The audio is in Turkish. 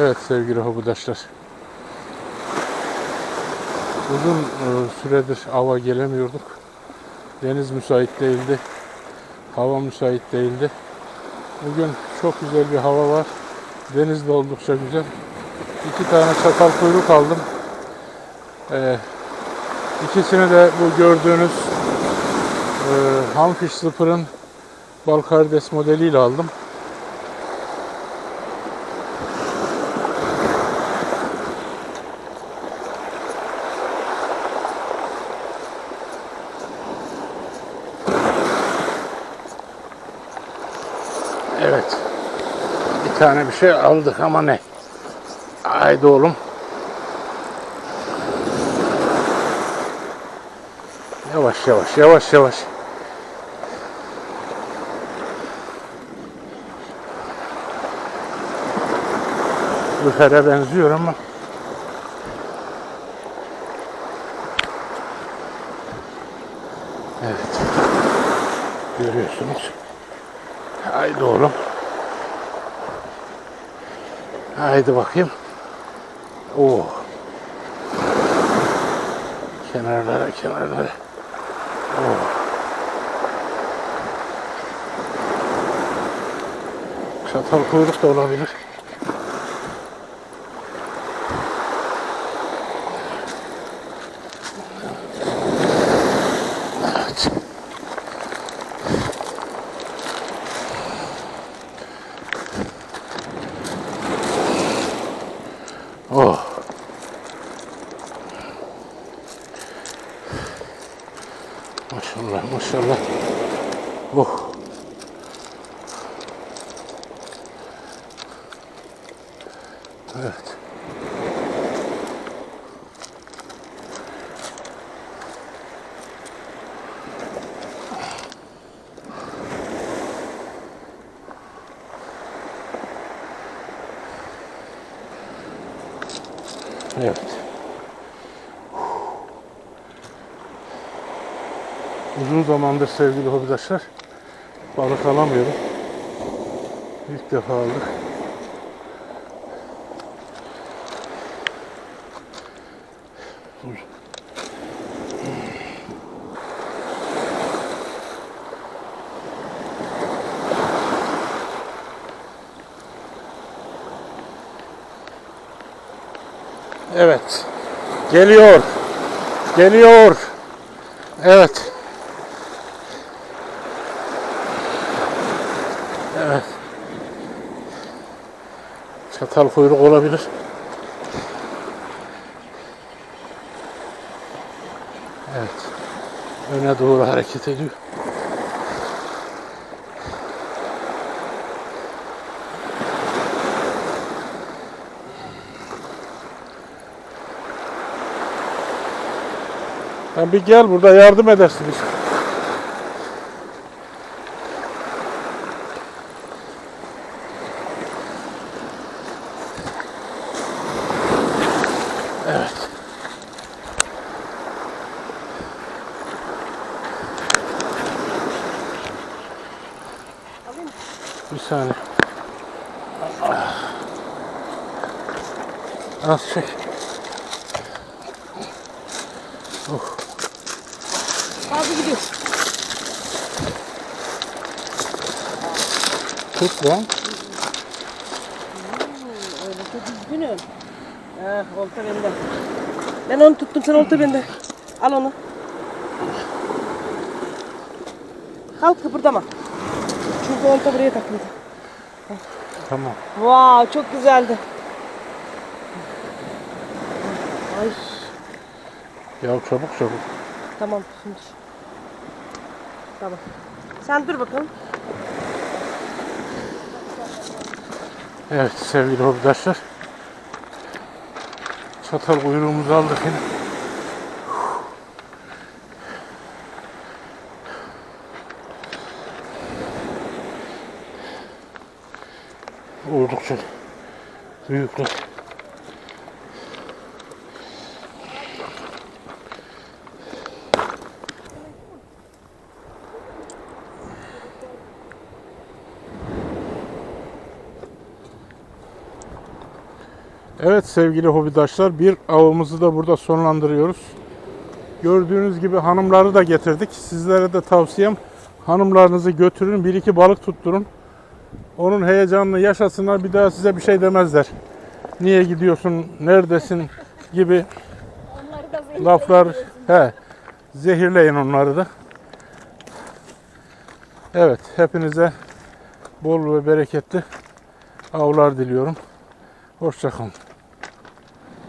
Evet sevgili hobidaşlar. Uzun e, süredir ava gelemiyorduk. Deniz müsait değildi. Hava müsait değildi. Bugün çok güzel bir hava var. Deniz de oldukça güzel. İki tane çatal kuyruk aldım. Ee, ikisini de bu gördüğünüz e, Hamfish Slipper'ın bal karides modeliyle aldım. Evet. Bir tane bir şey aldık ama ne? Haydi oğlum. Yavaş yavaş yavaş yavaş. Lüfer'e benziyor ama Evet. Görüyorsunuz. Haydi oğlum. Haydi bakayım. Oo. Kenarlara kenarlara. Oo. Çatal kuyruk da olabilir. Maşallah maşallah. Oh. Evet. Evet. Uzun zamandır sevgili hobidaşlar balık alamıyorum. İlk defa aldık. Evet. Geliyor. Geliyor. Evet. Çatal kuyruk olabilir. Evet. Öne doğru hareket ediyor. Sen bir gel burada yardım edersiniz. Evet. Bir saniye. Az çek. Abi gidiyor. Tut lan. Öyle çok üzgünüm. Ha, olta bende. Ben onu tuttum, sen olta bende. Al onu. Kalk kıpırdama. Çünkü olta buraya takıldı. Tamam. Wow, çok güzeldi. Ay, Ya çabuk çabuk. tamam şimdi. Tamam. Sen dur bakalım. Evet sevgili hobidaşlar. Çatal kuyruğumuzu aldık yine. Oldukça büyükler. Evet sevgili hobidaşlar bir avımızı da burada sonlandırıyoruz. Gördüğünüz gibi hanımları da getirdik. Sizlere de tavsiyem hanımlarınızı götürün bir iki balık tutturun. Onun heyecanını yaşasınlar bir daha size bir şey demezler. Niye gidiyorsun, neredesin gibi laflar he zehirleyin onları da. Evet hepinize bol ve bereketli avlar diliyorum. Hoşçakalın.